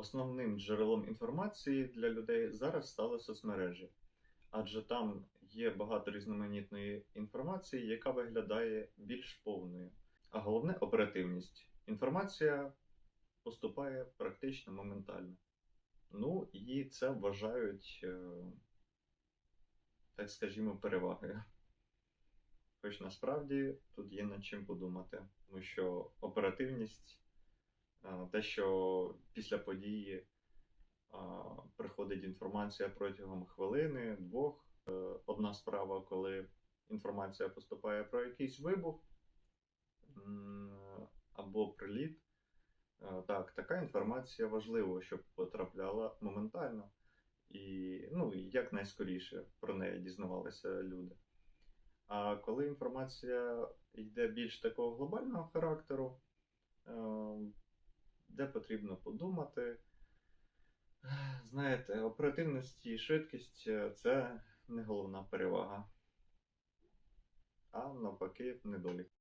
Основним джерелом інформації для людей зараз стали соцмережі, адже там є багато різноманітної інформації, яка виглядає більш повною. А головне оперативність. Інформація поступає практично моментально. Ну і це вважають, е, так скажімо, перевагою. Хоч насправді тут є над чим подумати, тому що оперативність, те, що після події приходить інформація протягом хвилини, двох. Е, Одна справа, коли інформація поступає про якийсь вибух або приліт. Е, Так, така інформація важлива, щоб потрапляла моментально і ну, і якнайскоріше про неї дізнавалися люди. А коли інформація йде більш такого глобального характеру, е, де потрібно подумати, знаєте, оперативність і швидкість е, це не головна перевага, а навпаки, недолік.